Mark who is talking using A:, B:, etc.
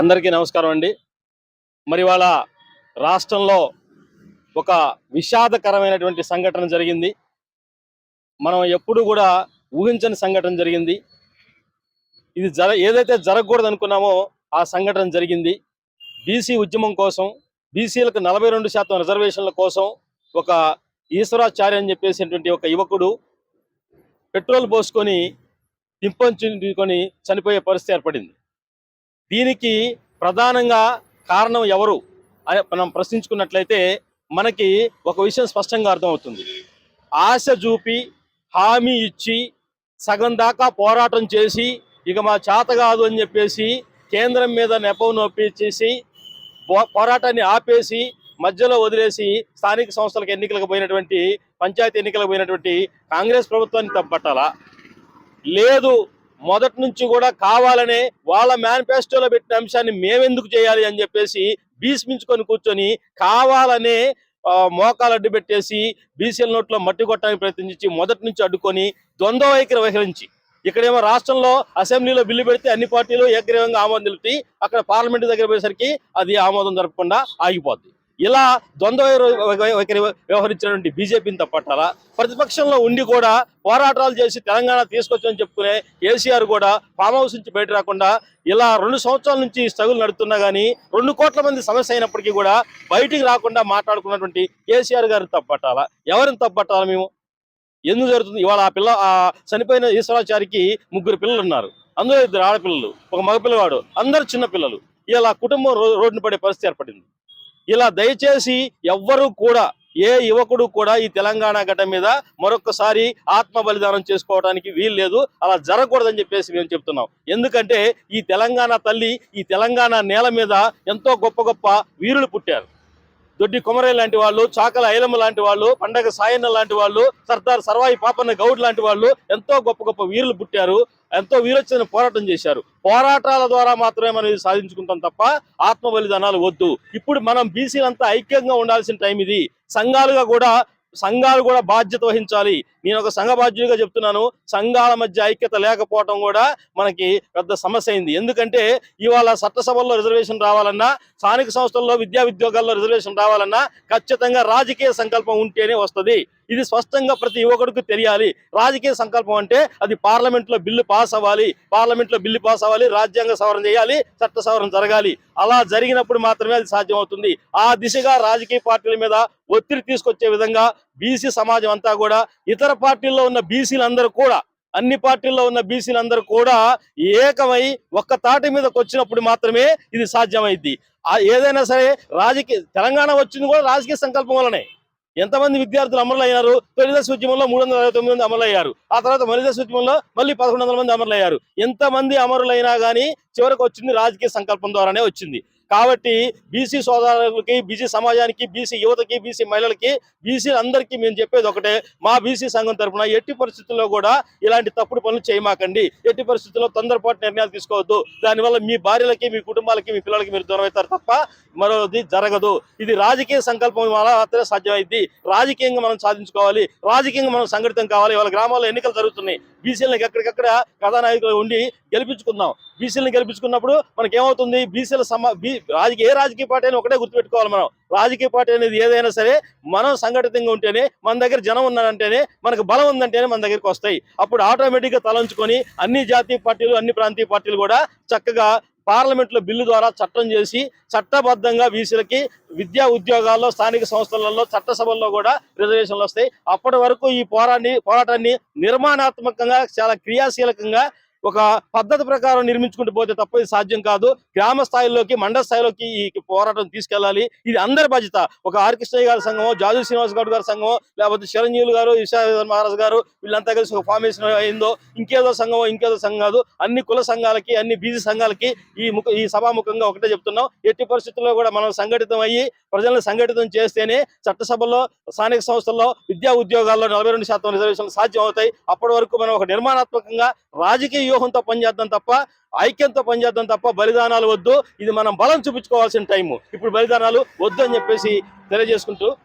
A: అందరికీ నమస్కారం అండి. మరి వాళ్ళ రాష్ట్రంలో ఒక విషాదకరమైనటువంటి సంఘటన జరిగింది. మనం ఎప్పుడు కూడా ఊహించని సంఘటన జరిగింది. ఇది జర ఏదైతే జరగకూడదు అనుకున్నామో ఆ సంఘటన జరిగింది. బీసీ ఉద్యమం కోసం బీసీలకు నలభై రెండు శాతం రిజర్వేషన్ల కోసం ఒక ఈశ్వరాచార్య అని చెప్పేసినటువంటి ఒక యువకుడు పెట్రోల్ పోసుకొని టింపంచుకొని చనిపోయే పరిస్థితి ఏర్పడింది. దీనికి ప్రధానంగా కారణం ఎవరు అని మనం ప్రశ్నించుకున్నట్లయితే మనకి ఒక విషయం స్పష్టంగా అర్థమవుతుంది. ఆశ చూపి హామీ ఇచ్చి సగం దాకా పోరాటం చేసి ఇక మా చేత కాదు అని చెప్పేసి కేంద్రం మీద నెపం నొప్పించేసి పో- పోరాటాన్ని ఆపేసి మధ్యలో వదిలేసి స్థానిక సంస్థలకు ఎన్నికలకు పోయినటువంటి పంచాయతీ ఎన్నికలకు పోయినటువంటి కాంగ్రెస్ ప్రభుత్వాన్ని తప్పట్టాలా లేదు మొదటి నుంచి కూడా కావాలనే వాళ్ళ మేనిఫెస్టోలో పెట్టిన అంశాన్ని మేమెందుకు చేయాలి అని చెప్పేసి భీష్మించుకొని కూర్చొని కావాలనే మోకాలు అడ్డు పెట్టేసి బీసీల నోట్లో మట్టి కొట్టడానికి ప్రయత్నించి మొదటి నుంచి అడ్డుకొని ద్వంద్వ వైఖరి వహించి ఇక్కడేమో రాష్ట్రంలో అసెంబ్లీలో బిల్లు పెడితే అన్ని పార్టీలు ఏకగ్రీవంగా ఆమోదం తెలుపుతాయి అక్కడ పార్లమెంటు దగ్గర పోయేసరికి అది ఆమోదం జరపకుండా ఆగిపోద్ది. ఇలా ద్వంద్వ వైఖరి వ్యవహరించినటువంటి బీజేపీని తప్పట్టాలా? ప్రతిపక్షంలో ఉండి కూడా పోరాటాలు చేసి తెలంగాణ తీసుకొచ్చని చెప్పుకునే కేసీఆర్ కూడా ఫామ్ హౌస్ నుంచి బయట రాకుండా ఇలా రెండు సంవత్సరాల నుంచి స్ట్రగుల్ నడుతున్నా కానీ రెండు కోట్ల మంది సమస్య అయినప్పటికీ కూడా బయటికి రాకుండా మాట్లాడుకున్నటువంటి కేసీఆర్ గారిని తప్పట్టాలా? ఎవరిని తప్పట్టాలా మేము? ఎందుకు జరుగుతుంది? ఇవాళ ఆ పిల్ల ఆ చనిపోయిన ఈశ్వరాచారికి ముగ్గురు పిల్లలు ఉన్నారు అందులో ఇద్దరు ఆడపిల్లలు ఒక మగపిల్లవాడు అందరు చిన్న పిల్లలు ఇలా కుటుంబం రోడ్డు రోడ్డున పడే పరిస్థితి ఏర్పడింది. ఇలా దయచేసి ఎవ్వరూ కూడా ఏ యువకుడు కూడా ఈ తెలంగాణ గడ్డ మీద మరొకసారి ఆత్మ బలిదానం చేసుకోవడానికి వీలు లేదు. అలా జరగకూడదని చెప్పేసి మేము చెప్తున్నాం. ఎందుకంటే ఈ తెలంగాణ తల్లి ఈ తెలంగాణ నేల మీద ఎంతో గొప్ప గొప్ప వీరులు పుట్టారు. దొడ్డి కొమరయ్య లాంటి వాళ్ళు చాకల ఐలమ్మ లాంటి వాళ్ళు పండగ సాయన్న లాంటి వాళ్ళు సర్దార్ సర్వాయి పాపన్న గౌడ్ లాంటి వాళ్ళు ఎంతో గొప్ప గొప్ప వీరులు పుట్టారు ఎంతో వీరొచ్చిన పోరాటం చేశారు. పోరాటాల ద్వారా మాత్రమే మనం ఇది సాధించుకుంటాం తప్ప ఆత్మ బలిదానాలు వద్దు. ఇప్పుడు మనం బీసీలంతా ఐక్యంగా ఉండాల్సిన టైం ఇది. సంఘాలుగా కూడా సంఘాలు కూడా బాధ్యత వహించాలి. నేను ఒక సంఘ బాధ్యుడిగా చెప్తున్నాను. సంఘాల మధ్య ఐక్యత లేకపోవడం కూడా మనకి పెద్ద సమస్య అయింది. ఎందుకంటే ఇవాళ చట్టసభల్లో రిజర్వేషన్ రావాలన్నా స్థానిక సంస్థల్లో విద్యా ఉద్యోగాల్లో రిజర్వేషన్ రావాలన్నా ఖచ్చితంగా రాజకీయ సంకల్పం ఉంటేనే వస్తది. ఇది స్పష్టంగా ప్రతి యువకుడికి తెలియాలి. రాజకీయ సంకల్పం అంటే అది పార్లమెంట్లో బిల్లు పాస్ అవ్వాలి. పార్లమెంట్లో బిల్లు పాస్ అవ్వాలి. రాజ్యాంగ సవరణ చేయాలి. చట్ట సవరణ జరగాలి. అలా జరిగినప్పుడు మాత్రమే అది సాధ్యం అవుతుంది ఆ దిశగా రాజకీయ పార్టీల మీద ఒత్తిడి తీసుకొచ్చే విధంగా బీసీ సమాజం అంతా కూడా ఇతర పార్టీల్లో ఉన్న బీసీలందరూ కూడా అన్ని పార్టీల్లో ఉన్న బీసీలందరూ కూడా ఏకమై ఒక్క తాటి మీదకి వచ్చినప్పుడు మాత్రమే ఇది సాధ్యమైద్ది. ఆ ఏదైనా సరే రాజకీయ తెలంగాణ వచ్చింది కూడా రాజకీయ సంకల్పం వల్లనే. ఎంతమంది విద్యార్థులు అమరులయ్యారు? తొలిదశ ఉద్యమంలో మూడు వందల అరవై తొమ్మిది మంది అమరులయ్యారు. ఆ తర్వాత మలిదశ ఉద్యమంలో మళ్ళీ పదకొండు వందల మంది అమరులయ్యారు. ఎంతమంది అమరులైనా కానీ చివరికి వచ్చింది రాజకీయ సంకల్పం ద్వారానే వచ్చింది. కాబట్టి బీసీ సోదరులకి బీసీ సమాజానికి బీసీ యువతకి బీసీ మహిళలకి బీసీ అందరికీ మేము చెప్పేది ఒకటే మా బీసీ సంఘం తరపున ఎట్టి పరిస్థితుల్లో కూడా ఇలాంటి తప్పుడు పనులు చేయమాకండి. ఎట్టి పరిస్థితుల్లో తొందరపాటు నిర్ణయాలు తీసుకోవద్దు. దానివల్ల మీ భార్యలకి మీ కుటుంబాలకి మీ పిల్లలకి మీరు దూరం అవుతారు తప్ప మరోది జరగదు. ఇది రాజకీయ సంకల్పం మాత్రమే సాధ్యమైంది. రాజకీయంగా మనం సాధించుకోవాలి. రాజకీయంగా మనం సంఘటితం కావాలి. వాళ్ళ గ్రామాల్లో ఎన్నికలు జరుగుతున్నాయి. బీసీలకు ఎక్కడికక్కడ కథానాయకులు ఉండి గెలిపించుకుందాం. బీసీలను గెలిపించుకున్నప్పుడు మనకి ఏమవుతుంది బీసీల సమ బీ రాజకీయ ఏ రాజకీయ పార్టీ అని ఒకటే గుర్తుపెట్టుకోవాలి మనం. రాజకీయ పార్టీ అనేది ఏదైనా సరే మనం సంఘటితంగా ఉంటేనే మన దగ్గర జనం ఉన్నారంటేనే మనకు బలం ఉందంటేనే మన దగ్గరికి వస్తాయి. అప్పుడు ఆటోమేటిక్గా తలంచుకొని అన్ని జాతీయ పార్టీలు అన్ని ప్రాంతీయ పార్టీలు కూడా చక్కగా పార్లమెంట్లో బిల్లు ద్వారా చట్టం చేసి చట్టబద్ధంగా బీసీలకి విద్యా ఉద్యోగాల్లో స్థానిక సంస్థలలో చట్టసభల్లో కూడా రిజర్వేషన్లు వస్తాయి. అప్పటి వరకు ఈ పోరాన్ని పోరాటాన్ని నిర్మాణాత్మకంగా చాలా క్రియాశీలకంగా ఒక పద్ధతి ప్రకారం నిర్మించుకుంటూ పోతే తప్ప ఇది సాధ్యం కాదు. గ్రామ స్థాయిలోకి మండల స్థాయిలోకి ఈ పోరాటం తీసుకెళ్ళాలి ఇది అందరి బాధ్యత. ఒక ఆర్ కృష్ణయ్య గారి సంఘం జాజు శ్రీనివాస్ గౌడ్ గారి సంఘం లేకపోతే చిరంజీవులు గారు ఇషా మహారాజ్ గారు వీళ్ళంతా కలిసి ఒక ఫార్మేషన్ అయిందో ఇంకేదో సంఘమో ఇంకేదో సంఘం కాదు. అన్ని కుల సంఘాలకి అన్ని బీజీ సంఘాలకి ఈ ముఖ ఈ సభాముఖంగా ఒకటే చెప్తున్నాం. ఎట్టి పరిస్థితుల్లో కూడా మనం సంఘటితం అయ్యి ప్రజలను సంఘటితం చేస్తేనే చట్టసభలో స్థానిక సంస్థల్లో విద్యా ఉద్యోగాల్లో నలభై రెండు శాతం రిజర్వేషన్లు సాధ్యం అవుతాయి. అప్పటి వరకు మనం ఒక నిర్మాణాత్మకంగా రాజకీయ వ్యూహంతో పనిచేద్దాం తప్ప ఐక్యంతో పనిచేద్దాం తప్ప బలిదానాలు వద్దు. ఇది మనం బలం చూపించుకోవాల్సిన టైము. ఇప్పుడు బలిదానాలు వద్దు అని చెప్పేసి తెలియజేసుకుంటూ